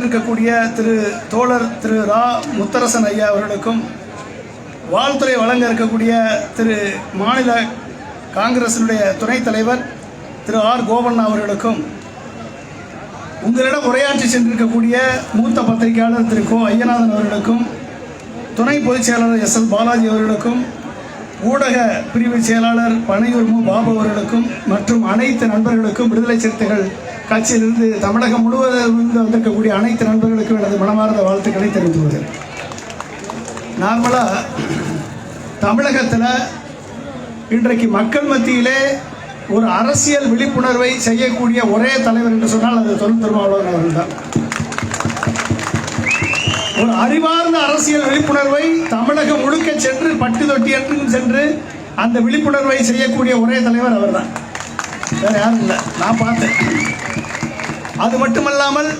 இருக்கக்கூடிய திரு தோழர் திரு ரா முத்தரசன் ஐயா அவர்களுக்கும் வாழ்த்துறை வழங்க இருக்கக்கூடிய திரு மாநில காங்கிரசினுடைய துணைத் தலைவர் திரு ஆர் கோவண்ணா அவர்களுக்கும் உங்களிடம் உரையாற்றி சென்றிருக்கக்கூடிய மூத்த பத்திரிகையாளர் திரு கோ ஐயநாதன் அவர்களுக்கும் துணை பொதுச் செயலாளர் எஸ் எல் பாலாஜி அவர்களுக்கும் ஊடக பிரிவு செயலாளர் பனையூர் மு. பாபு அவர்களுக்கும் மற்றும் அனைத்து நண்பர்களுக்கும் விடுதலை சிறுத்தைகள் கட்சியிலிருந்து தமிழகம் முழுவதும் வந்திருக்கக்கூடிய அனைத்து நண்பர்களுக்கும் எனது மனமார்ந்த வாழ்த்துக்களை தெரிவித்து நார்மலாக தமிழகத்தில் இன்றைக்கு மக்கள் மத்தியிலே ஒரு அரசியல் விழிப்புணர்வை செய்யக்கூடிய ஒரே தலைவர் என்று சொன்னால் அது தொழில் திருமாவளவன் அவர்கள் தான் ஒரு அறிவார்ந்த அரசியல் விழிப்புணர்வை தமிழகம் முழுக்க சென்று பட்டு தொட்டி என்றும் சென்று அந்த விழிப்புணர்வை செய்யக்கூடிய ஒரே தலைவர் அவர்தான். வேற யாரும் இல்லை. நான் பார்த்தேன். அது மட்டுமல்லாமல்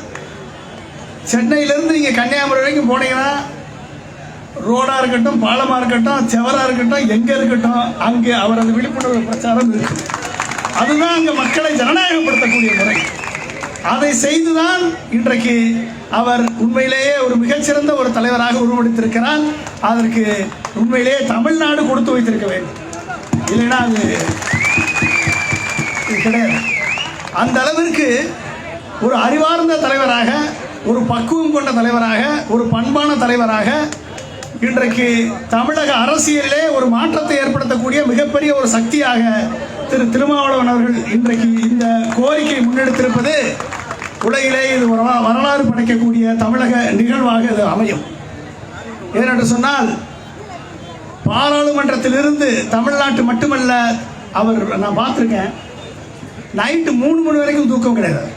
சென்னையிலேருந்து நீங்கள் கன்னியாகுமரி வரைக்கும் போனீங்கன்னா ரோடாக இருக்கட்டும் பாலமாக இருக்கட்டும் செவராக இருக்கட்டும் எங்கே இருக்கட்டும் அங்கே அவரது விழிப்புணர்வு பிரச்சாரம் இருக்கு. அதுதான் அங்கே மக்களை ஜனநாயகப்படுத்தக்கூடிய முறை. அதை செய்துதான் இன்றைக்கு அவர் உண்மையிலேயே ஒரு மிகச்சிறந்த ஒரு தலைவராக உருவெடுத்திருக்கிறார். அதற்கு உண்மையிலேயே தமிழ்நாடு கொடுத்து வைத்திருக்க வேண்டும். இல்லைன்னா அது கிடையாது. அந்த அளவிற்கு ஒரு அறிவார்ந்த தலைவராக ஒரு பக்குவம் கொண்ட தலைவராக ஒரு பண்பான தலைவராக இன்றைக்கு தமிழக அரசியலிலே ஒரு மாற்றத்தை ஏற்படுத்தக்கூடிய மிகப்பெரிய ஒரு சக்தியாக திரு திருமாவளவன் அவர்கள் இன்றைக்கு இந்த கோரிக்கை முன்னெடுத்திருப்பது உலகிலே இது ஒரு வரலாறு படைக்கக்கூடிய தமிழக நிகழ்வாக இது அமையும். ஏனென்று சொன்னால் பாராளுமன்றத்திலிருந்து தமிழ்நாட்டு மட்டுமல்ல அவர் நான் பார்த்துருக்கேன் நைட்டு மூணு மணி வரைக்கும் தூக்கம் கிடையாது.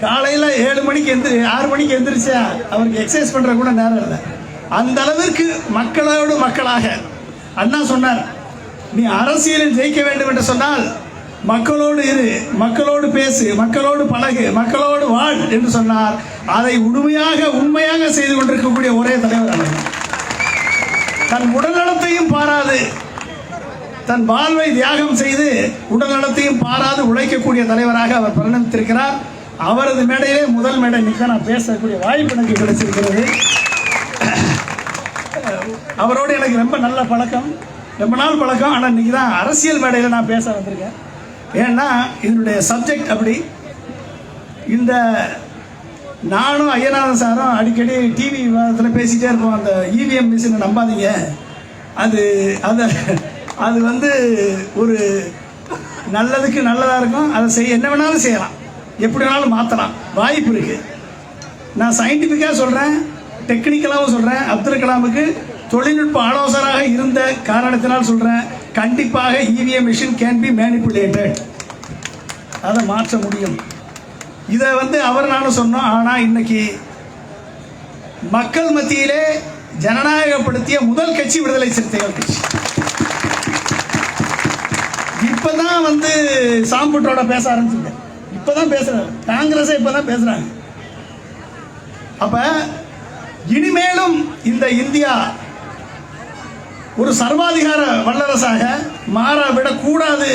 காலையில் ஏழு மணிக்கு எந்திரி ஆறு மணிக்கு எந்திரிச்சா அவருக்கு எக்ஸசைஸ் பண்ணுற கூட நேரம் இல்லை. அந்த அளவிற்கு மக்களோடு மக்களாக அண்ணா சொன்னார் நீ அரசியலில் ஜெயிக்க வேண்டும் என்று சொன்னால் மக்களோடு இரு மக்களோடு பேசு மக்களோடு பழகு மக்களோடு வாழ் என்று சொன்னார். அதை உண்மையாக உண்மையாக செய்து கொண்டிருக்கக்கூடிய ஒரே தலைவர் தன் உடல்நலத்தையும் பாராது தன் வாழ்வை தியாகம் செய்து உடல் நலத்தையும் பாராது உழைக்கக்கூடிய தலைவராக அவர் பரிணமித்திருக்கிறார். அவரது மேடையிலே முதல் மேடை நிற்க நான் பேசக்கூடிய வாய்ப்பு எனக்கு கிடைச்சிருக்கிறது. அவரோடு எனக்கு ரொம்ப நல்ல பழக்கம். ரொம்ப நாள் பழக்கம். ஆனால் இன்றைக்கி தான் அரசியல் மேடையில் நான் பேச வந்திருக்கேன். ஏன்னா இதனுடைய சப்ஜெக்ட் அப்படி. இந்த நானும் ஐயநாதன் சாரும் அடிக்கடி டிவி விவாதத்தில் பேசிகிட்டே இருப்போம். அந்த இவிஎம் மிஷினை நம்பாதீங்க. அது அது அது வந்து ஒரு நல்லதுக்கு நல்லதாக இருக்கும். அதை செய்ய என்ன வேணாலும் செய்யலாம். எப்படி வேணாலும் மாற்றலாம் வாய்ப்பு இருக்குது நான் சயின்டிஃபிக்காக சொல்கிறேன் டெக்னிக்கலாகவும் சொல்கிறேன் அப்துல் கலாமுக்கு தொழில்நுட்ப ஆலோசகராக இருந்த காரணத்தினால் சொல்கிறேன் கண்டிப்பாக EVM machine can be manipulated அதை மாற்ற முடியும். இதை வந்து அவர் நானும் சொன்னோம். ஆனால் இன்னைக்கு மக்கள் மத்தியிலே ஜனநாயகப்படுத்திய முதல் கட்சி விடுதலை சிறுத்தைகள் கட்சி. இப்பதான் வந்து சாம்புட்டோட பேச தான் பேசுகிறாங்க பேசுறாரு காங்கிரஸே இப்பதான் பேசுகிறாங்க அப்போ இனிமேலும் இந்த இந்தியா ஒரு சர்வாதிகார வல்லரசாக மாற விடக்கூடாது.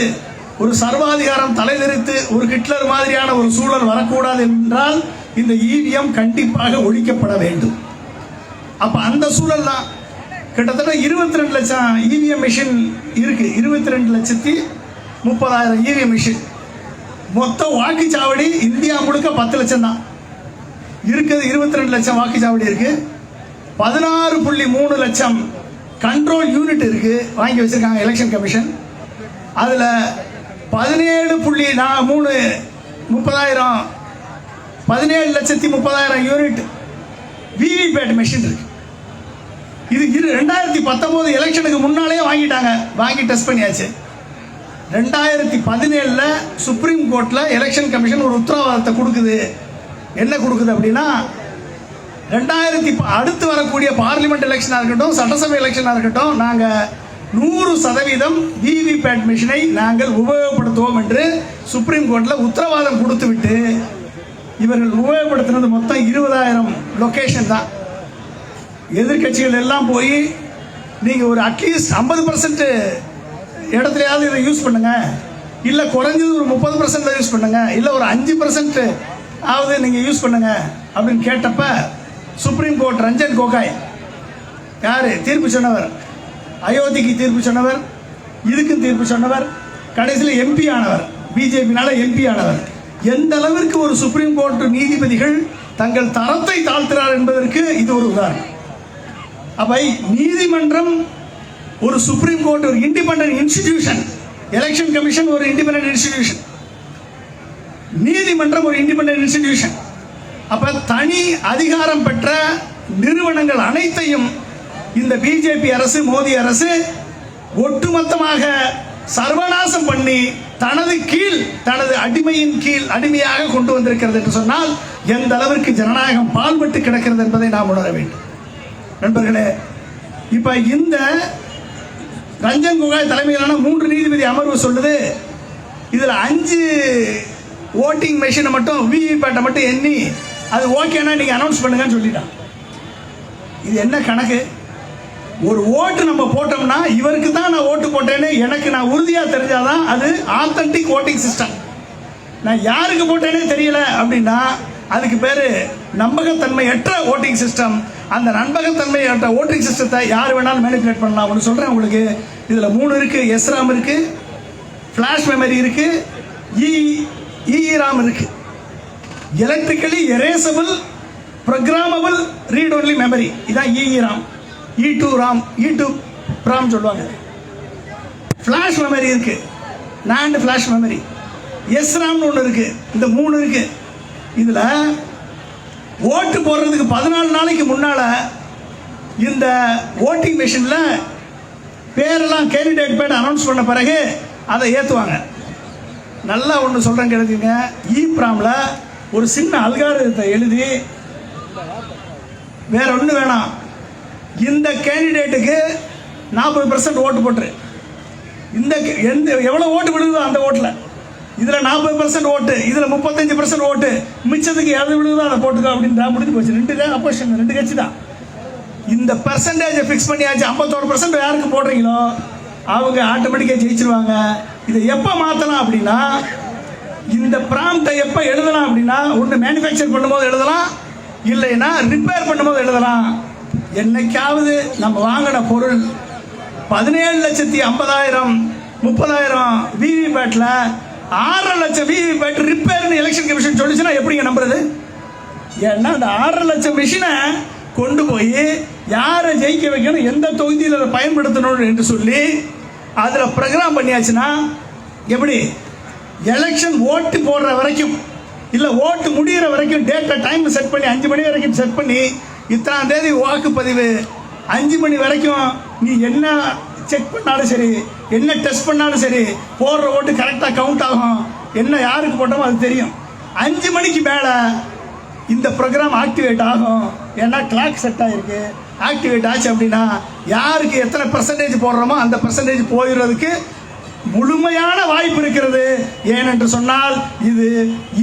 ஒரு சர்வாதிகாரம் தலைநிறுத்து ஒரு ஹிட்லர் மாதிரியான ஒரு சூழல் வரக்கூடாது என்றால் இந்த ஈவிஎம் கண்டிப்பாக ஒழிக்கப்பட வேண்டும். அப்போ அந்த சூழல் தான். கிட்டத்தட்ட இருபத்தி ரெண்டு லட்சம் இவிஎம் மிஷின் இருக்குது இருபத்தி ரெண்டு லட்சத்தி முப்பதாயிரம் இவிஎம் மிஷின். மொத்த வாக்குச்சாவடி இந்தியா முழுக்க பத்து லட்சம் தான் இருக்குது இருபத்தி ரெண்டு லட்சம் வாக்குச்சாவடி இருக்கு. பதினாறு புள்ளி மூணு லட்சம் கண்ட்ரோல் யூனிட் இருக்கு. வாங்கி வச்சிருக்காங்க எலெக்ஷன் கமிஷன் அதில் பதினேழு புள்ளி நான் மூணு முப்பதாயிரம் பதினேழு லட்சத்தி முப்பதாயிரம் யூனிட் விவிபேட் மெஷின் இருக்கு. இது இரு ரெண்டாயிரத்தி பத்தொம்போது எலெக்ஷனுக்கு முன்னாலே வாங்கிட்டாங்க. வாங்கி டெஸ்ட் பண்ணியாச்சு. ரெண்டாயிரத்தி பதினேழில் சுப்ரீம் கோர்ட்டில் எலெக்ஷன் கமிஷன் ஒரு உத்தரவாதத்தை கொடுக்குது. என்ன கொடுக்குது அப்படின்னா ரெண்டாயிரத்தி ப- அடுத்து வரக்கூடிய பார்லிமெண்ட் எலெக்ஷனாக இருக்கட்டும் சட்டசபை எலெக்ஷனாக இருக்கட்டும் நாங்கள் நூறு சதவீதம் விவிபேட் மிஷினை நாங்கள் உபயோகப்படுத்துவோம் என்று சுப்ரீம் கோர்ட்டில் உத்தரவாதம் கொடுத்து விட்டு இவர்கள் உபயோகப்படுத்தினது மொத்தம் இருபதாயிரம் லொக்கேஷன் தான். எதிர்க்கட்சிகள் எல்லாம் போய் நீங்கள் ஒரு அட்லீஸ்ட் ஐம்பது பர்சன்ட்டு இடத்துலையாவது இதை யூஸ் பண்ணுங்க. இல்லை குறைஞ்சது ஒரு முப்பது பர்சன்ட் யூஸ் பண்ணுங்க. இல்லை ஒரு அஞ்சு பர்சன்ட் ஆவது நீங்கள் யூஸ் பண்ணுங்க. அப்படின்னு கேட்டப்ப சுப்ரீம் கோர்ட் ரஞ்சன் கோகாய். யார்? தீர்ப்பு சொன்னவர். அயோத்திக்கு தீர்ப்பு சொன்னவர். இதுக்கும் தீர்ப்பு சொன்னவர். கடைசியில் எம்பி ஆனவர். பிஜேபினால எம்பி ஆனவர். எந்த அளவிற்கு ஒரு சுப்ரீம் கோர்ட் நீதிபதிகள் தங்கள் தரத்தை தாழ்த்துறார் என்பதற்கு இது ஒரு உதாரணம். அவை நீதிமன்றம் ஒரு சுப்ரீம் கோர்ட் ஒரு இண்டிபெண்டன்ட் இன்ஸ்டிடியூஷன் எலெக்ஷன் கமிஷன் ஒரு இண்டிபெண்டன்ட் இன்ஸ்டிடியூஷன் நீதிமன்றம் ஒரு இண்டிபெண்டன்ட் இன்ஸ்டிடியூஷன் அப்ப தனி அதிகாரம் பெற்ற நிறுவனங்கள் அனைத்தையும் இந்த பிஜேபி அரசு மோடி அரசு ஒட்டுமொத்தமாக சர்வநாசம் பண்ணி தனது கீழ் தனது அடிமையின் கீழ் அடிமையாக கொண்டு வந்திருக்கிறது என்று சொன்னால் எந்த அளவிற்கு ஜனநாயகம் பால்பட்டு கிடக்கிறது என்பதை நாம் உணர வேண்டும். நண்பர்களே இப்ப இந்த ரஞ்சன் கோகாய் தலைமையிலான மூன்று நீதிபதி அமர்வு சொல்லுது. இதில் அஞ்சு ஓட்டிங் மிஷினை மட்டும் விவிபேட்டை மட்டும் எண்ணி அது ஓகேனா நீங்கள் அனௌன்ஸ் பண்ணுங்கன்னு சொல்லிட்டான். இது என்ன கணக்கு? ஒரு ஓட்டு நம்ம போட்டோம்னா இவருக்கு தான் நான் ஓட்டு போட்டேன்னு எனக்கு நான் உறுதியாக தெரிஞ்சாதான் அது ஆத்தன்டிக் ஓட்டிங் சிஸ்டம் நான் யாருக்கு போட்டேனே தெரியல அப்படின்னா அதுக்கு பேர் நம்பகத்தன்மையற்ற ஓட்டிங் சிஸ்டம் அந்த நம்பகத்தன்மையற்ற ஓட்டிங் சிஸ்டத்தை யார் வேணாலும் மேனிபுலேட் பண்ணலாம். ஒன்று சொல்கிறேன் உங்களுக்கு. இதில் மூணு இருக்குது எஸ்ராம் இருக்குது ஃப்ளாஷ் மெமரி இருக்குது இ இஇராம் இருக்குது electrically erasable programmable read only memory இதான் EEPROM E two ROM E two ROM சொல்லுவாங்க. ஃப்ளாஷ் மெமரி இருக்கு. நான்டு ஃப்ளாஷ் மெமரி எஸ் ராம்னு ஒன்று இருக்கு. இந்த மூணு இருக்கு. இதில் ஓட்டு போடுறதுக்கு பதினாலு நாளைக்கு முன்னால் இந்த ஓட்டிங் மிஷினில் பேரெல்லாம் கேண்டிடேட் பேர் அனௌன்ஸ் பண்ண பிறகு அதை ஏற்றுவாங்க நல்லா ஒன்று சொல்கிறேன் கேளுங்க. இ ஒரு சின்ன அல்காரத்தை எழுதி வேற ஒன்றும் வேணாம். இந்த கேண்டிடேட்டுக்கு நாற்பது பர்சன்ட் ஓட்டு போட்டுரு. இந்த கே- எந்த எவ்வளோ ஓட்டு விழுகுதோ அந்த ஓட்டில் இதில் நாற்பது பர்சன்ட் ஓட்டு இதில் முப்பத்தஞ்சு பர்சன்ட் ஓட்டு. மிச்சத்துக்கு எது விழுகுதோ அதை போட்டுக்கோ அப்படின்னு முடிஞ்சு போச்சு. ரெண்டு அப்போசிஷன் ரெண்டு கட்சி தான். இந்த பர்சன்டேஜை ஃபிக்ஸ் பண்ணியாச்சு. ஐம்பத்தோரு பர்சன்ட் யாருக்கு போடுறீங்களோ அவங்க ஆட்டோமேட்டிக்காக ஜெயிச்சிருவாங்க. இதை எப்போ மாற்றலாம் அப்படின்னா இந்த ப்ராம்ப்டை எப்போ எழுதலாம் அப்படின்னா ஒன்று மேனுஃபேக்சர் பண்ணும்போது எழுதலாம் இல்லைன்னா ரிப்பேர் பண்ணும்போது எழுதலாம். என்னைக்காவது நம்ம வாங்கின பொருள் பதினேழு லட்சத்தி ஐம்பதாயிரம் முப்பதாயிரம் விவி பேட்டில் ஆறரை லட்சம் விவி பேட் ரிப்பேர்னு எலெக்ஷன் கமிஷன் சொல்லிச்சுன்னா எப்படிங்க நம்புறது? ஏன்னா அந்த ஆறரை லட்சம் மிஷினை கொண்டு போய் யாரை ஜெயிக்க வைக்கணும் எந்த தொகுதியில் அதை பயன்படுத்தணும் என்று சொல்லி அதில் ப்ரோக்ராம் பண்ணியாச்சுன்னா எப்படி? எலெக்ஷன் ஓட்டு போடுற வரைக்கும் இல்லை ஓட்டு முடிகிற வரைக்கும் டேட்டை டைம் செட் பண்ணி அஞ்சு மணி வரைக்கும் செட் பண்ணி இத்தனாம் தேதி வாக்குப்பதிவு அஞ்சு மணி வரைக்கும் நீ என்ன செக் பண்ணாலும் சரி என்ன டெஸ்ட் பண்ணாலும் சரி போடுற ஓட்டு கரெக்டாக கவுண்ட் ஆகும். என்ன யாருக்கு போட்டோமோ அது தெரியும். அஞ்சு மணிக்கு மேலே இந்த ப்ரோக்ராம் ஆக்டிவேட் ஆகும். ஏன்னா கிளாக் செட் ஆகிருக்கு ஆக்டிவேட் ஆச்சு அப்படின்னா யாருக்கு எத்தனை பர்சன்டேஜ் போடுறோமோ அந்த பர்சன்டேஜ் போயிடுறதுக்கு முழுமையான வாய்ப்பு இருக்கிறது. ஏனென்று சொன்னால் இது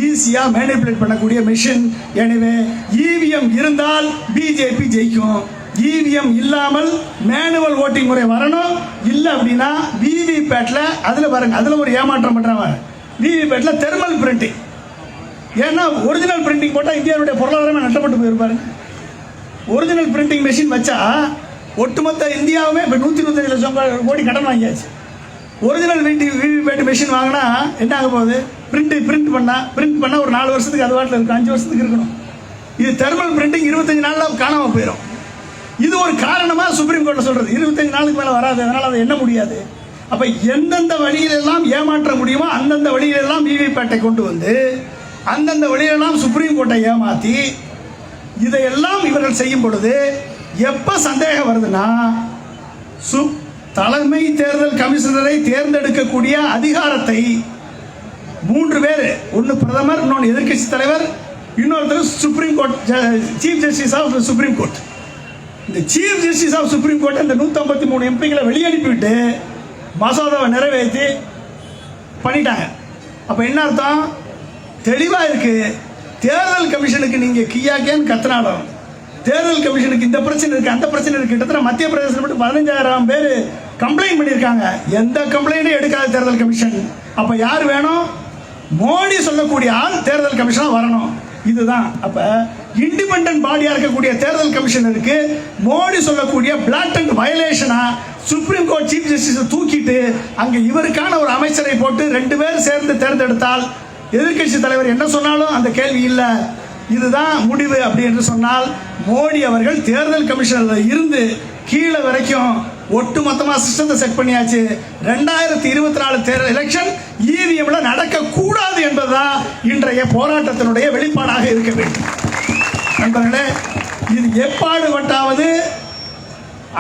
ஈஸியாக மேனிப்புலேட் பண்ணக்கூடிய மிஷின் எனவே இவிஎம் இருந்தால் பிஜேபி ஜெயிக்கும். இவிஎம் இல்லாமல் மேனுவல் ஓட்டிங் முறை வரணும். இல்லை அப்படின்னா விவிபேட்டில் அதில் பாருங்க அதில் ஒரு ஏமாற்றம் பண்ணுறாங்க விவிபேட்டில் தெர்மல் பிரிண்டிங் ஏன்னா ஒரிஜினல் பிரிண்டிங் போட்டால் இந்தியாவுடைய பொருளாதாரமே நட்டப்பட்டு போயிருப்பாரு ஒரிஜினல் பிரிண்டிங் மெஷின் வச்சா ஒட்டுமொத்த இந்தியாவுமே இப்போ நூற்றி நூற்றி லட்சம் கோடி கடன் வாங்கியாச்சு. ஒரிஜினல் வீட்டு விவிபேட் மிஷின் வாங்கினா என்ன ஆக போகுது? பிரிண்ட் பிரிண்ட் பண்ணால் பிரிண்ட் பண்ணால் ஒரு நாலு வருஷத்துக்கு அது வாட்டில் இருக்கும் அஞ்சு வருஷத்துக்கு இருக்கணும். இது தெர்மல் பிரிண்டிங் இருபத்தஞ்சு நாளில் காணாமல் போயிடும் இது ஒரு காரணமாக சுப்ரீம் கோர்ட்டில் சொல்கிறது இருபத்தஞ்சு நாளுக்கு மேலே வராது. அதனால் அதை என்ன முடியாது. அப்போ எந்தெந்த வழியிலெல்லாம் ஏமாற்ற முடியுமோ அந்தந்த வழியிலெல்லாம் விவிபேட்டை கொண்டு வந்து அந்தந்த வழியிலெல்லாம் சுப்ரீம் கோர்ட்டை ஏமாற்றி இதையெல்லாம் இவர்கள் செய்யும் பொழுது எப்போ சந்தேகம் வருதுன்னா சு தலைமை தேர்தல் கமிஷனரை தேர்ந்தெடுக்கக்கூடிய அதிகாரத்தை மூன்று பேர் ஒன்று பிரதமர் இன்னொன்று எதிர்க்கட்சி தலைவர் இன்னொருத்தர் supreme court chief justice of supreme court இந்த chief justice of supreme court இந்த நூற்றம்பத்தி மூணு எம்பிங்களை வெளியனுப்பிவிட்டு மசோதாவை நிறைவேற்றி பண்ணிட்டாங்க. அப்போ என்ன அர்த்தம்? தெளிவாக இருக்கு. தேர்தல் கமிஷனுக்கு நீங்கள் கியாக்கேன்னு கத்தினாலும் தேர்தல் கமிஷனுக்கு இந்த பிரச்சனை இருக்குது அந்த பிரச்சனை இருக்குது கிட்டத்தட்ட மத்திய பிரதேசத்தில் மட்டும் பதினஞ்சாயிரம் பேர் கம்ப்ளைண்ட் பண்ணியிருக்காங்க. எந்த கம்ப்ளைண்ட்டும் எடுக்காத தேர்தல் கமிஷன். அப்போ யார் வேணும்? மோடி சொல்லக்கூடிய ஆள் தேர்தல் கமிஷனாக வரணும். இதுதான். அப்போ இண்டிபெண்டன்ட் பாடியாக இருக்கக்கூடிய தேர்தல் கமிஷனருக்கு மோடி சொல்லக்கூடிய பிளாட் அண்ட் வயலேஷனா சுப்ரீம் கோர்ட் சீஃப் ஜஸ்டிஸ் தூக்கிட்டு அங்கே இவருக்கான ஒரு அமைச்சரை போட்டு ரெண்டு பேர் சேர்ந்து தேர்ந்தெடுத்தால் எதிர்க்கட்சி தலைவர் என்ன சொன்னாலும் அந்த கேள்வி இல்லை. இதுதான் முடிவு அப்படி என்று சொன்னால் மோடி அவர்கள் தேர்தல் கமிஷனில் இருந்து கீழே வரைக்கும் ஒட்டு மொத்தமாக சிஸ்டத்தை செட் பண்ணியாச்சு. ரெண்டாயிரத்தி இருபத்தி நாலு தேர்தல் எலெக்ஷன் இவிஎம்ல நடக்கக்கூடாது என்பதுதான் இன்றைய போராட்டத்தினுடைய வெளிப்பாடாக இருக்க வேண்டும். நண்பர்களே இது எப்பாடுபட்டாவது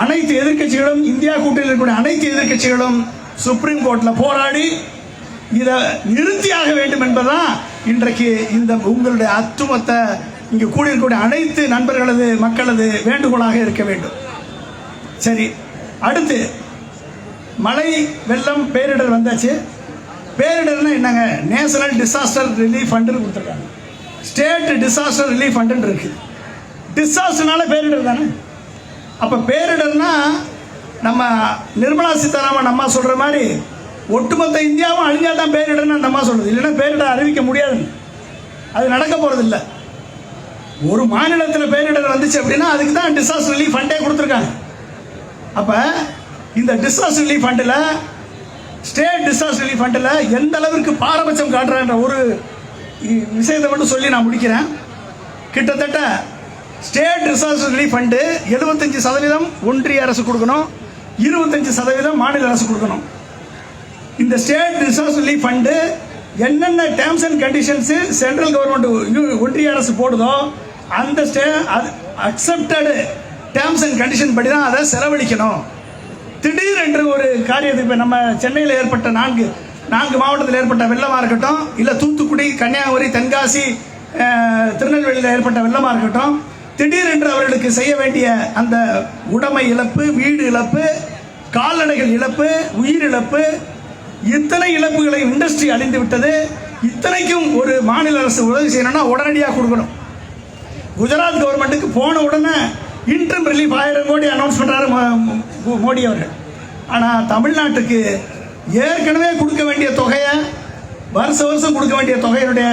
அனைத்து எதிர்க்கட்சிகளும் இந்தியா கூட்டணியில் இருக்கக்கூடிய அனைத்து எதிர்க்கட்சிகளும் சுப்ரீம் கோர்ட்டில் போராடி இதை நிறுத்தியாக வேண்டும் என்பதுதான் இன்றைக்கு இந்த உங்களுடைய அத்துமத்த இங்கே கூடியிருக்கக்கூடிய அனைத்து நண்பர்களது மக்களது வேண்டுகோளாக இருக்க வேண்டும். சரி அடுத்து மழை வெள்ளம் பேரிடர் வந்தாச்சு. பேரிடர்னா என்னங்க? நேஷனல் டிசாஸ்டர் ரிலீஃப் ஃபண்டுன்னு கொடுத்துருக்காங்க. ஸ்டேட் டிசாஸ்டர் ரிலீஃப் ஃபண்டுன்னு இருக்குது டிசாஸ்டர்னால பேரிடர் தானே? அப்போ பேரிடர்னா நம்ம நிர்மலா சீதாராமன் அம்மா சொல்கிற மாதிரி ஒட்டுமொத்த இந்தியாவும் அழிஞ்சால் தான் பேரிடர்னு அந்த அம்மா சொல்கிறது இல்லைன்னா பேரிடர் அறிவிக்க முடியாதுன்னு. அது நடக்க போகிறதில்ல ஒரு மாநிலத்தில் பேரிடர் வந்துச்சு அப்படின்னா அதுக்கு தான் டிசாஸ்டர் ரிலீஃப் ஃபண்டே கொடுத்துருக்காங்க. அப்போ இந்த டிசாஸ்டர் ரிலீஃப் ஃபண்டில் ஸ்டேட் டிசாஸ்டர் ரிலீஃப் ஃபண்டில் எந்த அளவிற்கு பாரபட்சம் காட்டுறான்ற ஒரு விஷயத்தை மட்டும் சொல்லி நான் முடிக்கிறேன். கிட்டத்தட்ட ஸ்டேட் டிசாஸ்டர் ரிலீஃப் ஃபண்டு எழுபத்தஞ்சு சதவீதம் ஒன்றிய அரசு கொடுக்கணும் இருபத்தஞ்சு சதவீதம் மாநில அரசு கொடுக்கணும். இந்த ஸ்டேட் டிசாஸ்டர் ரிலீஃப் ஃபண்டு என்னென்ன terms and conditions central government ஒன்றிய அரசு போடுதோ அந்த stay accepted terms and condition படி தான் அதை செலவழிக்கணும். திடீரென்று ஒரு காரியத்துக்கு இப்போ நம்ம சென்னையில் ஏற்பட்ட நான்கு நான்கு மாவட்டத்தில் ஏற்பட்ட வெள்ளமாக இருக்கட்டும் இல்லை தூத்துக்குடி கன்னியாகுமரி தென்காசி திருநெல்வேலியில் ஏற்பட்ட வெள்ளமாக இருக்கட்டும் திடீரென்று அவர்களுக்கு செய்ய வேண்டிய அந்த உடைமை இழப்பு வீடு இழப்பு கால்நடைகள் இழப்பு உயிர் இழப்பு இத்தனை இழப்புகளை இண்டஸ்ட்ரி அழிந்து விட்டது. இத்தனைக்கும் ஒரு மாநில அரசு உதவி செய்யணும்னா உடனடியாக கொடுக்கணும். குஜராத் கவர்மெண்ட்டுக்கு போன உடனே இன்ட்ரம் ரிலீஃப் ஆயிரம் கோடி அனௌன்ஸ் பண்ணுறாரு மோடி அவர்கள். ஆனால் தமிழ்நாட்டுக்கு ஏற்கனவே கொடுக்க வேண்டிய தொகையை வருஷ வருஷம் கொடுக்க வேண்டிய தொகையினுடைய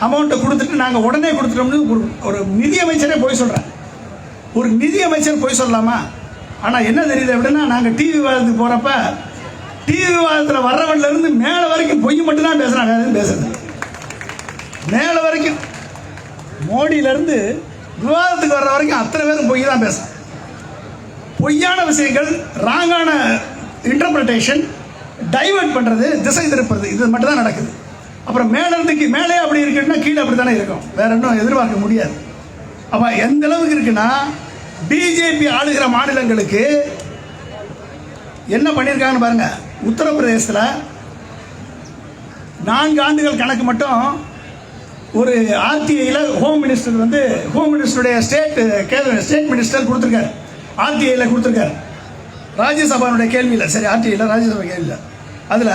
அமௌண்ட்டை கொடுத்துட்டு நாங்கள் உடனே கொடுத்துட்டோம்னு ஒரு ஒரு நிதி அமைச்சரே போய் சொல்கிறேன் ஒரு நிதி அமைச்சர் போய் சொல்லலாமா? ஆனால் என்ன தெரியுது அப்படின்னா நாங்கள் டிவி விவாதத்துக்கு போகிறப்ப டிவி விவாதத்தில் வர்றவன்லேருந்து மேலே வரைக்கும் பொய் மட்டும்தான் பேசுகிறாங்க எதுவும் பேசுறது மேலே வரைக்கும் மோடியிலேருந்து விவாதத்துக்கு வர்ற வரைக்கும் அத்தனை பேரும் பொய் தான் பேசுகிறேன் பொய்யான விஷயங்கள் ராங்கான இன்டர்பிரட்டேஷன் டைவர்ட் பண்ணுறது திசை திருப்புறது இது மட்டும் தான் நடக்குது. அப்புறம் மேலே மேலே அப்படி இருக்குன்னா கீழே அப்படி தானே இருக்கும். வேற இன்னும் எதிர்பார்க்க முடியாது. அப்போ எந்த அளவுக்கு இருக்குன்னா பிஜேபி ஆளுகிற மாநிலங்களுக்கு என்ன பண்ணியிருக்காங்கன்னு பாருங்கள் உத்தரப்பிரதேசத்தில் நான்கு ஆண்டுகள் கணக்கு மட்டும் ஒரு ஆர்டிஐயில் ஹோம் மினிஸ்டர் வந்து ஹோம் மினிஸ்டருடைய ஸ்டேட் ஸ்டேட் மினிஸ்டர் கொடுத்துருக்காரு. ஆர்டிஐயில் கொடுத்துருக்காரு. ராஜ்யசபானுடைய கேள்வியில் சரி ஆர்டிஐயில் ராஜ்யசபா கேள்வியில். அதில்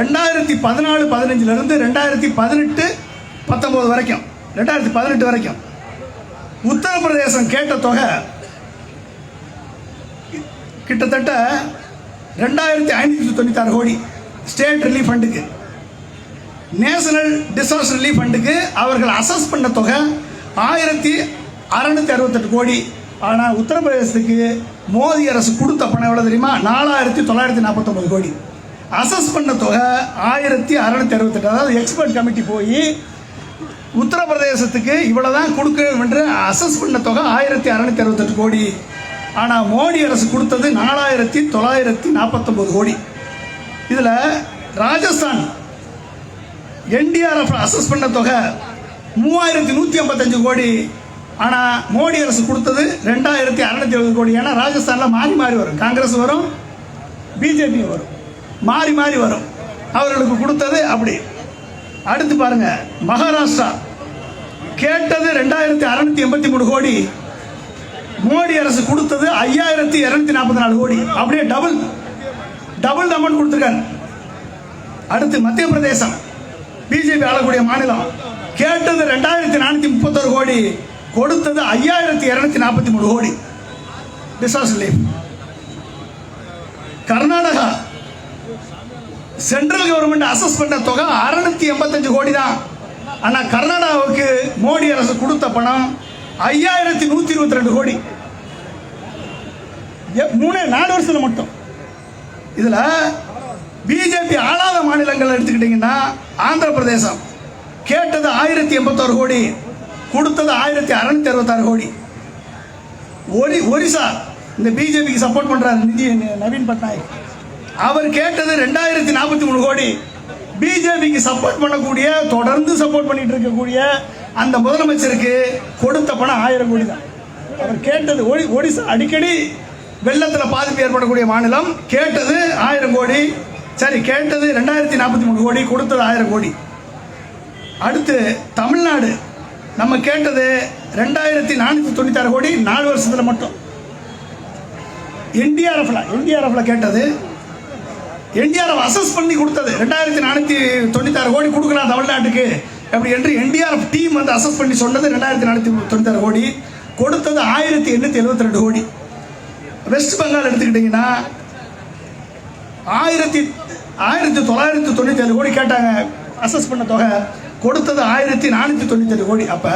ரெண்டாயிரத்தி பதினாலு பதினஞ்சுலேருந்து ரெண்டாயிரத்தி பதினெட்டு பத்தொம்போது வரைக்கும் ரெண்டாயிரத்தி பதினெட்டு வரைக்கும் உத்தரப்பிரதேசம் கேட்ட தொகை கிட்டத்தட்ட ரெண்டாயிரத்தி ஐநூற்றி தொண்ணூத்தாறு கோடி ஸ்டேட் ரிலீஃப் ஃபண்டுக்கு. நேஷனல் டிசாஸ்டர் ரிலீஃப் ஃபண்டுக்கு அவர்கள் அசஸ் பண்ண தொகை ஆயிரத்தி அறநூற்றி அறுபத்தெட்டு கோடி. ஆனால் உத்தரப்பிரதேசத்துக்கு மோதி அரசு கொடுத்த பணம் எவ்வளோ தெரியுமா? நாலாயிரத்தி தொள்ளாயிரத்தி நாற்பத்தொம்பது கோடி. அசஸ் பண்ண தொகை ஆயிரத்தி அறநூற்றி அறுபத்தெட்டு. அதாவது எக்ஸ்பர்ட் கமிட்டி போய் உத்தரப்பிரதேசத்துக்கு இவ்வளவுதான் கொடுக்கணும் என்று அசஸ் பண்ண தொகை ஆயிரத்தி அறநூற்றி அறுபத்தெட்டு கோடி. ஆனால் மோடி அரசு கொடுத்தது நாலாயிரத்தி தொள்ளாயிரத்தி நாற்பத்தொம்பது கோடி. இதில் ராஜஸ்தான் என்டிஆர்எஃப் அசஸ் பண்ண தொகை மூவாயிரத்தி நூற்றி ஐம்பத்தஞ்சு கோடி. ஆனால் மோடி அரசு கொடுத்தது ரெண்டாயிரத்தி அறநூத்தி எழுபது கோடி. ஏன்னா ராஜஸ்தானில் மாறி மாறி வரும். காங்கிரஸ் வரும் பிஜேபி வரும். மாறி மாறி வரும். அவர்களுக்கு கொடுத்தது அப்படி. அடுத்து பாருங்க மகாராஷ்டிரா. கேட்டது ரெண்டாயிரத்தி அறநூத்தி எண்பத்தி மூணு கோடி. மோடி அரசு கொடுத்தது ஐயாயிரத்தி இரநூத்தி நாற்பத்தி நாலு கோடி. அப்படியே டபுள் டபுள் அமௌண்ட் கொடுத்துருக்காரு. அடுத்து மத்திய பிரதேசம். பிஜேபி ஆளக்கூடிய மாநிலம். கேட்டது ரெண்டாயிரத்தி நானூற்றி முப்பத்தொரு கோடி. கொடுத்தது ஐயாயிரத்தி இரநூத்தி நாற்பத்தி மூணு கோடி. Disaster relief Karnataka central government assess பண்ண தொகை அறுநூத்தி எண்பத்தஞ்சு கோடி தான். ஆனால் கர்நாடகாவுக்கு மோடி அரசு கொடுத்த பணம் ஐயாயிரத்தி நூற்றி இருபத்தி ரெண்டு கோடி. எ- மூணு நாலு வருஷத்தில் மட்டும். இதில் பிஜேபி ஆளாத மாநிலங்கள் எடுத்துக்கிட்டிங்கன்னா ஆந்திர பிரதேசம் கேட்டது ஆயிரத்தி எண்பத்தோரு கோடி. கொடுத்தது ஆயிரத்தி அறநூத்தி அறுபத்தாறு கோடி. ஒரி ஒரிசா இந்த பிஜேபிக்கு சப்போர்ட் பண்றாரு நிதி நவீன் பட்நாயக். அவர் கேட்டது ரெண்டாயிரத்தி நாற்பத்தி மூணு கோடி. பிஜேபிக்கு சப்போர்ட் பண்ணக்கூடிய தொடர்ந்து சப்போர்ட் பண்ணிட்டு இருக்கக்கூடிய அந்த முதலமைச்சருக்கு கொடுத்த பணம் ஆயிரம் கோடி தான். அவர் கேட்டது ஒடி ஒடிசா அடிக்கடி வெள்ளத்தில் பாதிப்பு ஏற்படக்கூடிய மாநிலம் கேட்டது ஆயிரம் கோடி. சரி கேட்டது ரெண்டாயிரத்தி நாற்பத்தி மூணு கோடி கொடுத்தது ஆயிரம் கோடி. அடுத்து தமிழ்நாடு. நம்ம கேட்டது ரெண்டாயிரத்தி நானூற்றி தொண்ணூத்தாறு கோடி நாலு வருஷத்தில் மட்டும். என்டிஆர்எஃப்ல என்டிஆர்எஃப்ல கேட்டது என்டிஆர்எஃப் அசஸ் பண்ணி கொடுத்தது. ரெண்டாயிரத்தி நானூற்றி தொண்ணூத்தாறு கோடி கொடுக்கலாம் தமிழ்நாட்டுக்கு அப்படி என்று என்டிஆர்எஃப் டீம் வந்து அசஸ் பண்ணி சொன்னது ரெண்டாயிரத்தி நானூற்றி தொண்ணூத்தாறு கோடி. கொடுத்தது ஆயிரத்தி எண்ணூற்றி எழுபத்தி ரெண்டு கோடி. வெஸ்ட் பெங்கால் எடுத்துக்கிட்டிங்கன்னா ஆயிரத்தி ஆயிரத்தி தொள்ளாயிரத்தி தொண்ணூற்றி ஏழு கோடி கேட்டாங்க அசஸ் பண்ண தொகை. கொடுத்தது ஆயிரத்தி நானூற்றி தொண்ணூற்றி கோடி. அப்போ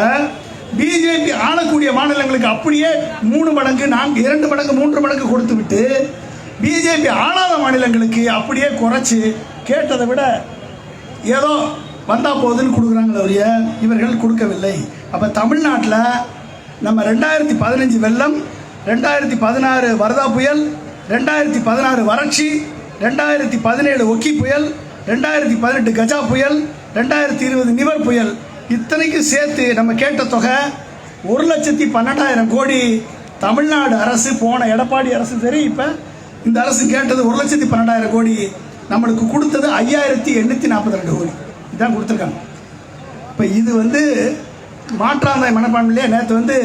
பிஜேபி ஆளக்கூடிய மாநிலங்களுக்கு அப்படியே மூணு மடங்கு நான்கு இரண்டு மடங்கு மூன்று மடங்கு கொடுத்து விட்டு பிஜேபி ஆளாத மாநிலங்களுக்கு அப்படியே குறைச்சி கேட்டதை விட ஏதோ வந்தா போகுதுன்னு கொடுக்குறாங்களே ஒழிய இவர்கள் கொடுக்கவில்லை. அப்போ தமிழ்நாட்டில் நம்ம ரெண்டாயிரத்தி பதினஞ்சு வெள்ளம் ரெண்டாயிரத்தி பதினாறு வரதா புயல் ரெண்டாயிரத்தி பதினாறு வறட்சி ரெண்டாயிரத்தி பதினேழு ஒக்கி புயல் ரெண்டாயிரத்தி பதினெட்டு கஜா புயல் ரெண்டாயிரத்தி இருபது நிவர் புயல். இத்தனைக்கும் சேர்த்து நம்ம கேட்ட தொகை ஒரு லட்சத்தி பன்னெண்டாயிரம் கோடி. தமிழ்நாடு அரசு போன எடப்பாடி அரசு சரி இப்போ இந்த அரசு கேட்டது ஒரு லட்சத்தி பன்னெண்டாயிரம் கோடி. நம்மளுக்கு கொடுத்தது ஐயாயிரத்தி எண்ணூற்றி நாற்பத்தி ரெண்டு கோடி. இதான் கொடுத்துருக்காங்க. இப்போ இது வந்து மாற்றாந்தாய் மனப்பான்மையிலே நேற்று வந்து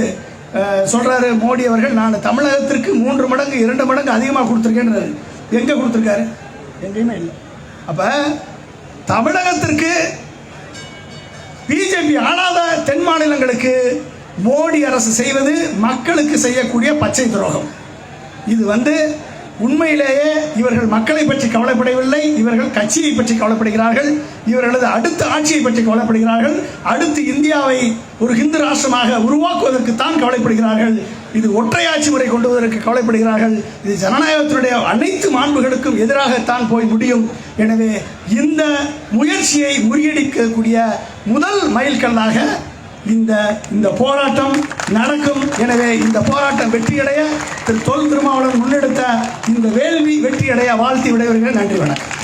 சொல்கிறாரு மோடி அவர்கள் நான் தமிழகத்திற்கு மூன்று மடங்கு இரண்டு மடங்கு அதிகமாக கொடுத்துருக்கேன்றாரு. எங்கே கொடுத்துருக்காரு? எங்கேயுமே இல்லை. அப்போ தமிழகத்திற்கு பிஜேபி ஆளாத தென் மாநிலங்களுக்கு மோடி அரசு செய்வது மக்களுக்கு செய்யக்கூடிய பச்சை துரோகம். இது வந்து உண்மையிலேயே இவர்கள் மக்களை பற்றி கவலைப்படவில்லை இவர்கள் கட்சியை பற்றி கவலைப்படுகிறார்கள் இவர்களது அடுத்த ஆட்சியை பற்றி கவலைப்படுகிறார்கள் அடுத்து இந்தியாவை ஒரு ஹிந்து ராஷ்டிரமாக உருவாக்குவதற்கு தான் கவலைப்படுகிறார்கள் இது ஒற்றையாட்சி முறை கொண்டு வருவதற்கு கவலைப்படுகிறார்கள். இது ஜனநாயகத்தினுடைய அனைத்து மாண்புகளுக்கும் எதிராகத்தான் போய் முடியும். எனவே இந்த முயற்சியை முறியடிக்கக்கூடிய முதல் மைல்கல்லாக இந்த இந்த போராட்டம் நடக்கும். எனவே இந்த போராட்டம் வெற்றியடைய திரு தொல் திருமாவளவன் முன்னெடுத்த இந்த வேள்வி வெற்றியடைய வாழ்த்தி விடைபெறுகிறேன். நன்றி வணக்கம்.